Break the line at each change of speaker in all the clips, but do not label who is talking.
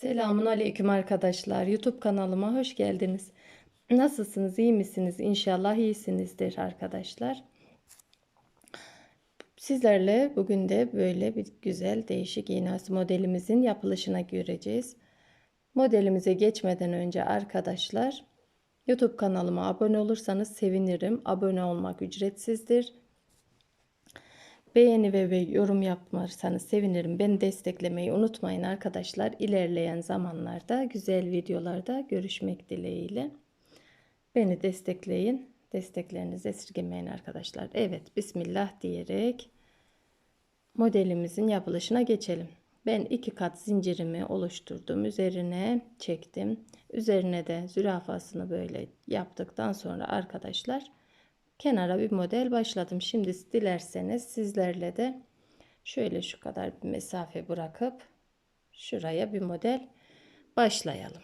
Selamun aleyküm arkadaşlar. YouTube kanalıma hoş geldiniz. Nasılsınız? iyi misiniz? İnşallah iyisinizdir arkadaşlar. Sizlerle bugün de böyle bir güzel değişik iğnesi modelimizin yapılışına göreceğiz. Modelimize geçmeden önce arkadaşlar YouTube kanalıma abone olursanız sevinirim. Abone olmak ücretsizdir. Beğeni ve, yorum yapmarsanız sevinirim. Beni desteklemeyi unutmayın arkadaşlar. İlerleyen zamanlarda güzel videolarda görüşmek dileğiyle. Beni destekleyin. Desteklerinizi esirgemeyin arkadaşlar. Evet bismillah diyerek modelimizin yapılışına geçelim. Ben iki kat zincirimi oluşturdum. Üzerine çektim. Üzerine de zürafasını böyle yaptıktan sonra arkadaşlar kenara bir model başladım. Şimdi dilerseniz sizlerle de şöyle şu kadar bir mesafe bırakıp şuraya bir model başlayalım.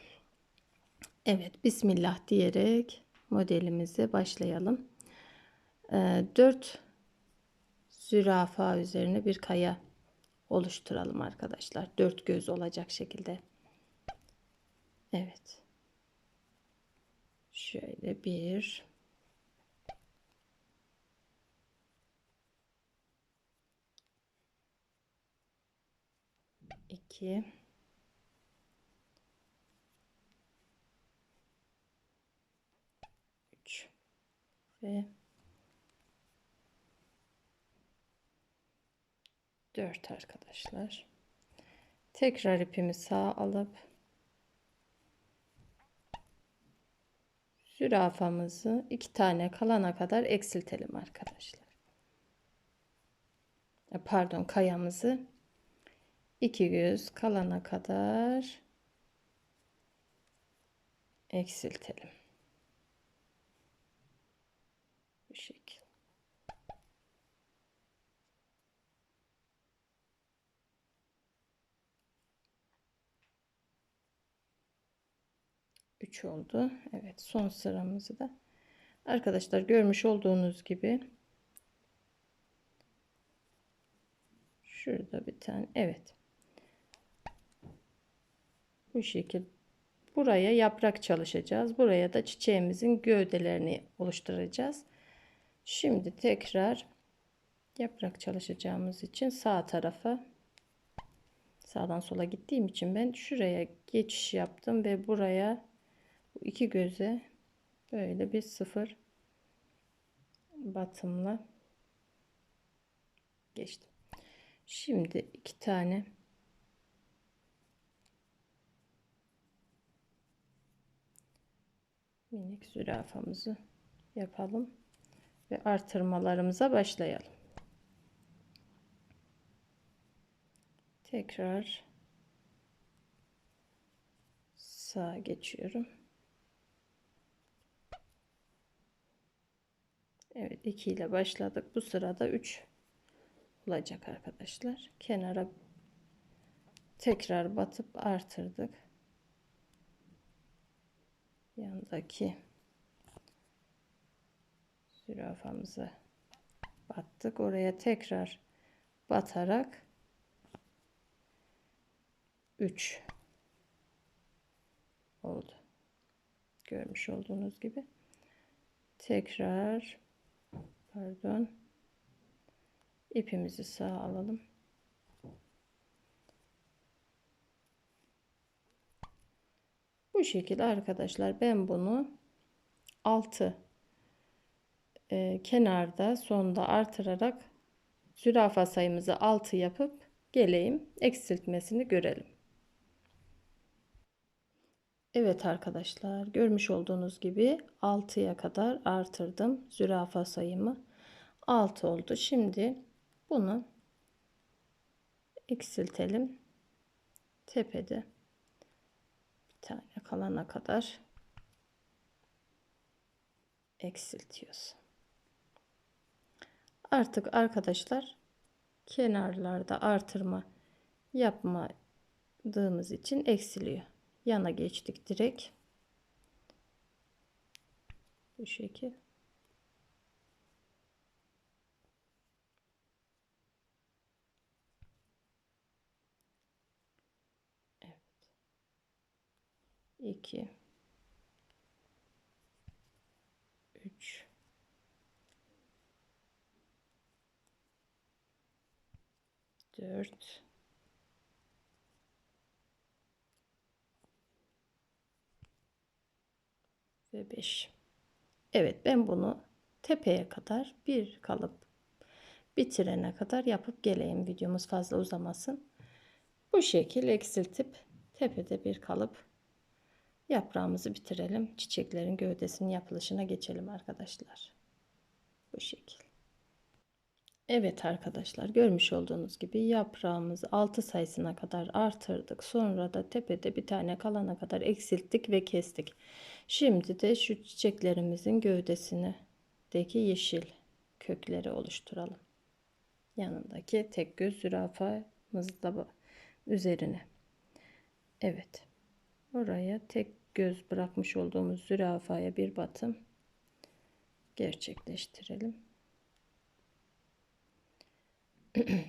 Evet Bismillah diyerek modelimize başlayalım. Ee, 4 zürafa üzerine bir kaya oluşturalım arkadaşlar. Dört göz olacak şekilde. Evet. Şöyle bir 2 3 ve 4 arkadaşlar. Tekrar ipimi sağa alıp zürafamızı iki tane kalana kadar eksiltelim arkadaşlar. Pardon kayamızı iki göz kalana kadar eksiltelim. Bu şekil. Üç oldu. Evet son sıramızı da arkadaşlar görmüş olduğunuz gibi şurada bir tane evet bu şekil buraya yaprak çalışacağız. Buraya da çiçeğimizin gövdelerini oluşturacağız. Şimdi tekrar yaprak çalışacağımız için sağ tarafa sağdan sola gittiğim için ben şuraya geçiş yaptım ve buraya bu iki göze böyle bir sıfır batımla geçtim. Şimdi iki tane minik zürafamızı yapalım ve artırmalarımıza başlayalım. Tekrar sağa geçiyorum. Evet 2 ile başladık. Bu sırada 3 olacak arkadaşlar. Kenara tekrar batıp artırdık yandaki zürafamızı battık. Oraya tekrar batarak 3 oldu. Görmüş olduğunuz gibi. Tekrar pardon ipimizi sağa alalım. Bu şekilde arkadaşlar ben bunu 6 e, kenarda sonda artırarak zürafa sayımızı 6 yapıp geleyim eksiltmesini görelim. Evet arkadaşlar görmüş olduğunuz gibi 6'ya kadar artırdım zürafa sayımı 6 oldu. Şimdi bunu eksiltelim tepede kalana kadar eksiltiyoruz. Artık arkadaşlar kenarlarda artırma yapmadığımız için eksiliyor. Yana geçtik direkt. Bu şekil. 2 3 4 ve 5 Evet ben bunu tepeye kadar bir kalıp bitirene kadar yapıp geleyim. Videomuz fazla uzamasın. Bu şekil eksiltip tepede bir kalıp yaprağımızı bitirelim çiçeklerin gövdesinin yapılışına geçelim arkadaşlar bu şekil Evet arkadaşlar görmüş olduğunuz gibi yaprağımızı 6 sayısına kadar artırdık. Sonra da tepede bir tane kalana kadar eksilttik ve kestik. Şimdi de şu çiçeklerimizin gövdesine deki yeşil kökleri oluşturalım. Yanındaki tek göz zürafamız da üzerine. Evet. Oraya tek göz bırakmış olduğumuz zürafaya bir batım gerçekleştirelim.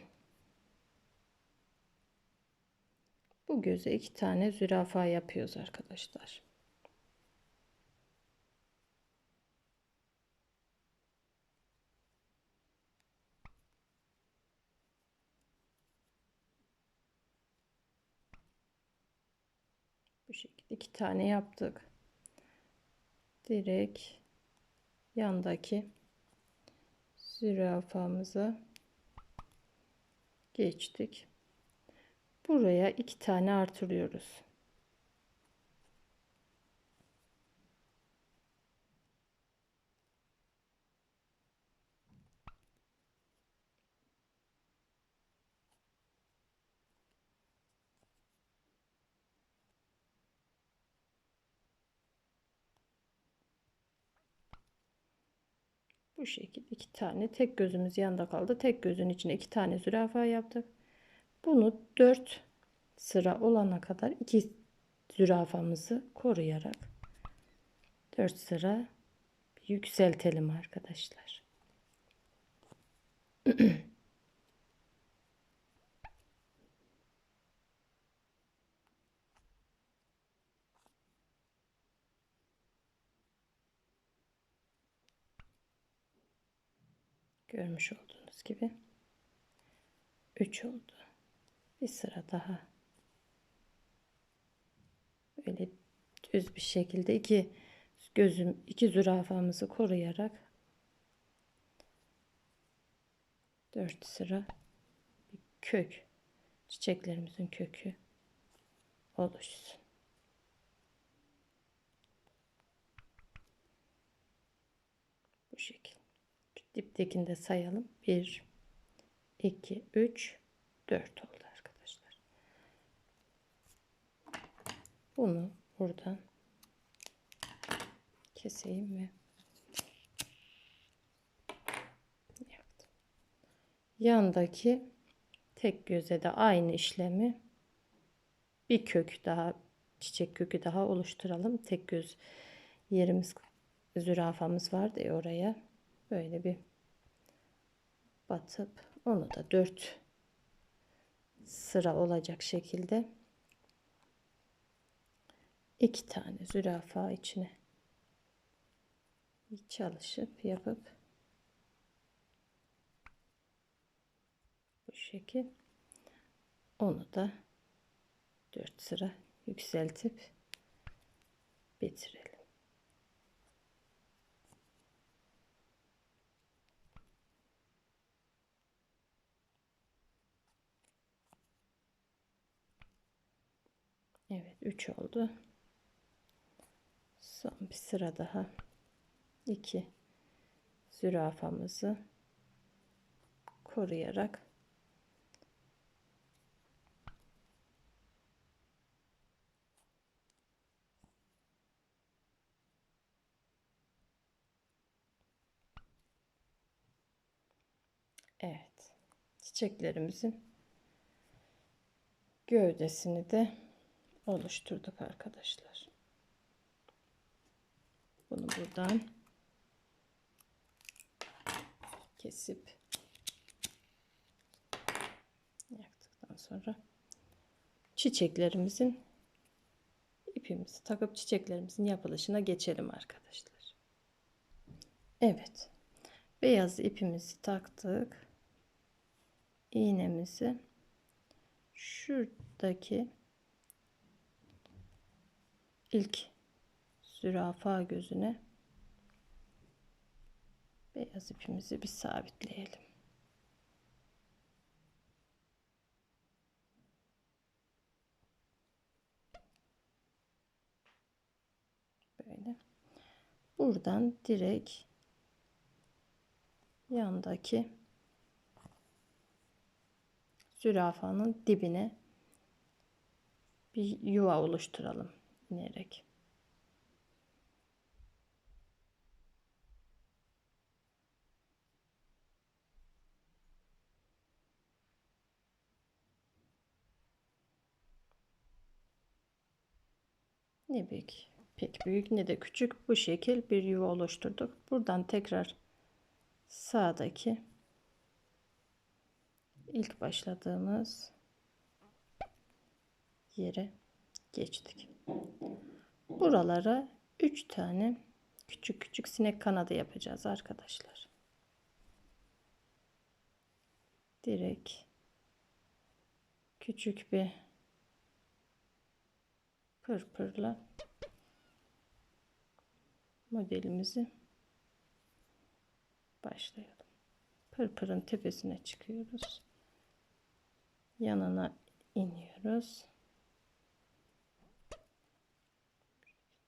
Bu göze iki tane zürafa yapıyoruz arkadaşlar. Şekilde iki tane yaptık. Direkt yandaki zürafamıza geçtik. Buraya iki tane artırıyoruz. Bu şekilde iki tane tek gözümüz yanında kaldı. Tek gözün içine iki tane zürafa yaptık. Bunu dört sıra olana kadar iki zürafamızı koruyarak dört sıra yükseltelim arkadaşlar. Görmüş olduğunuz gibi 3 oldu. Bir sıra daha böyle düz bir şekilde iki gözüm iki zürafamızı koruyarak dört sıra bir kök çiçeklerimizin kökü oluşsun. Bu şekil. Diptekinde sayalım. 1 2 3 4 oldu arkadaşlar. Bunu buradan keseyim ve. Yandaki tek göze de aynı işlemi bir kök daha çiçek kökü daha oluşturalım. Tek göz yerimiz zürafamız vardı ya oraya böyle bir batıp onu da 4 sıra olacak şekilde iki tane zürafa içine çalışıp yapıp bu şekil onu da 4 sıra yükseltip bitirelim. Evet 3 oldu. Son bir sıra daha 2 zürafamızı koruyarak Evet. Çiçeklerimizin gövdesini de oluşturduk arkadaşlar. Bunu buradan kesip yaktıktan sonra çiçeklerimizin ipimizi takıp çiçeklerimizin yapılışına geçelim arkadaşlar. Evet. Beyaz ipimizi taktık. İğnemizi şuradaki ilk zürafa gözüne beyaz ipimizi bir sabitleyelim. Böyle. Buradan direkt yandaki zürafanın dibine bir yuva oluşturalım inerek. Ne büyük, pek büyük ne de küçük bu şekil bir yuva oluşturduk. Buradan tekrar sağdaki ilk başladığımız yere geçtik. Buralara 3 tane küçük küçük sinek kanadı yapacağız arkadaşlar. Direkt küçük bir pırpırla modelimizi başlayalım. Pırpırın tepesine çıkıyoruz. Yanına iniyoruz.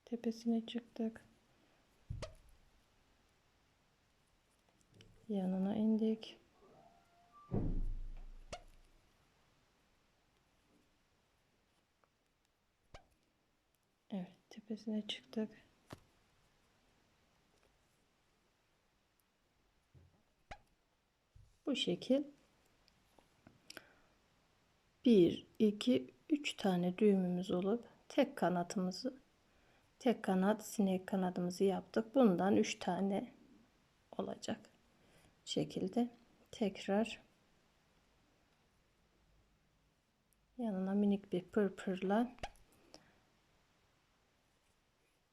Tepesine çıktık. Yanına indik. Evet, tepesine çıktık. Bu şekil 1 2 3 tane düğümümüz olup tek kanatımızı tek kanat sinek kanadımızı yaptık. Bundan 3 tane olacak şekilde tekrar yanına minik bir pırpırla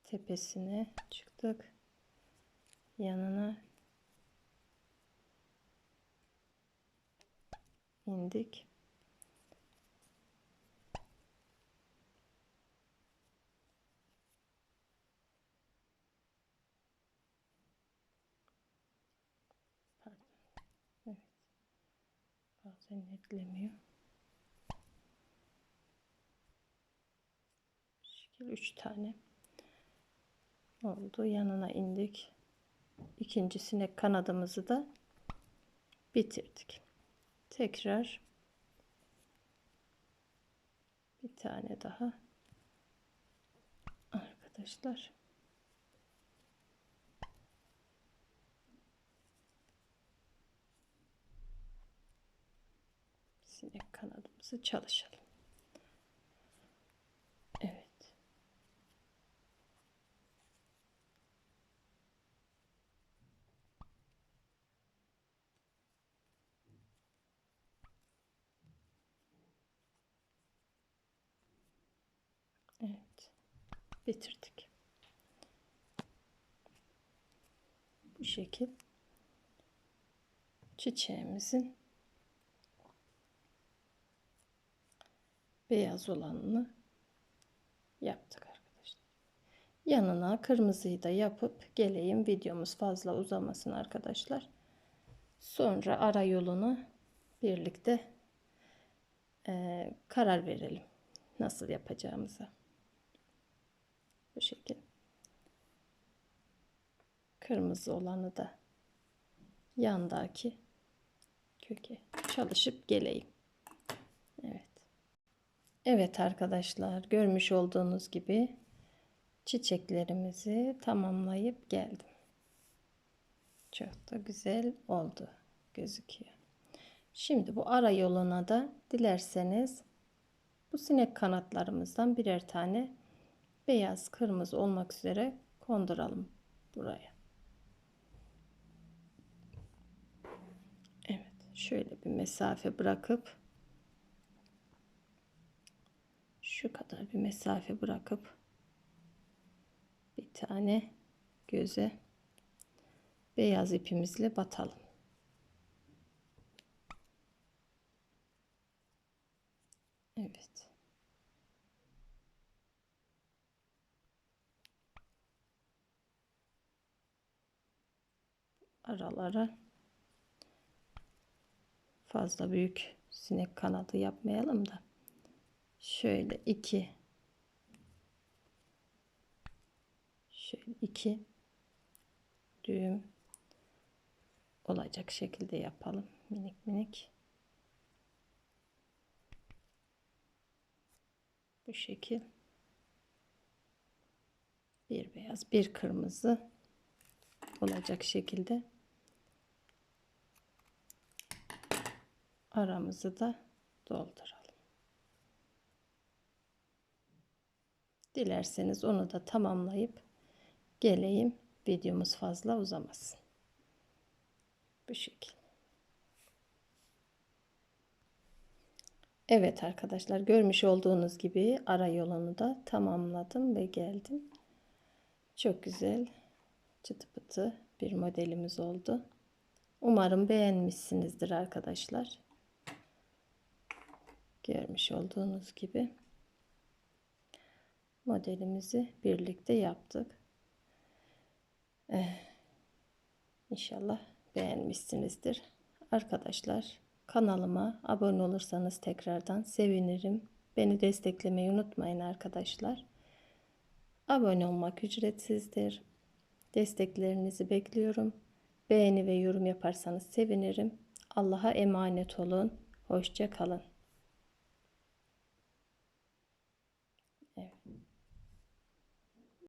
tepesine çıktık. Yanına indik. Bazen netlemiyor. Şekil 3 tane oldu. Yanına indik. İkinci sinek kanadımızı da bitirdik. Tekrar bir tane daha arkadaşlar sinek kanadımızı çalışalım. Evet. Evet. Bitirdik. Bu şekil çiçeğimizin beyaz olanını yaptık arkadaşlar. Yanına kırmızıyı da yapıp geleyim. Videomuz fazla uzamasın arkadaşlar. Sonra ara yolunu birlikte e, karar verelim. Nasıl yapacağımıza. Bu şekil. Kırmızı olanı da yandaki köke çalışıp geleyim. Evet. Evet arkadaşlar görmüş olduğunuz gibi çiçeklerimizi tamamlayıp geldim. Çok da güzel oldu gözüküyor. Şimdi bu ara yoluna da dilerseniz bu sinek kanatlarımızdan birer tane beyaz kırmızı olmak üzere konduralım buraya. Evet şöyle bir mesafe bırakıp şu kadar bir mesafe bırakıp bir tane göze beyaz ipimizle batalım. Evet. Aralara fazla büyük sinek kanadı yapmayalım da şöyle iki. Şöyle iki. Düğüm olacak şekilde yapalım. Minik minik. Bu şekil. Bir beyaz bir kırmızı olacak şekilde. Aramızı da dolduralım. Dilerseniz onu da tamamlayıp geleyim. Videomuz fazla uzamasın. Bu şekil. Evet arkadaşlar görmüş olduğunuz gibi ara yolunu da tamamladım ve geldim. Çok güzel çıtı pıtı bir modelimiz oldu. Umarım beğenmişsinizdir arkadaşlar. Görmüş olduğunuz gibi modelimizi birlikte yaptık. Eh, inşallah beğenmişsinizdir. Arkadaşlar kanalıma abone olursanız tekrardan sevinirim. Beni desteklemeyi unutmayın arkadaşlar. Abone olmak ücretsizdir. Desteklerinizi bekliyorum. Beğeni ve yorum yaparsanız sevinirim. Allah'a emanet olun. Hoşça kalın.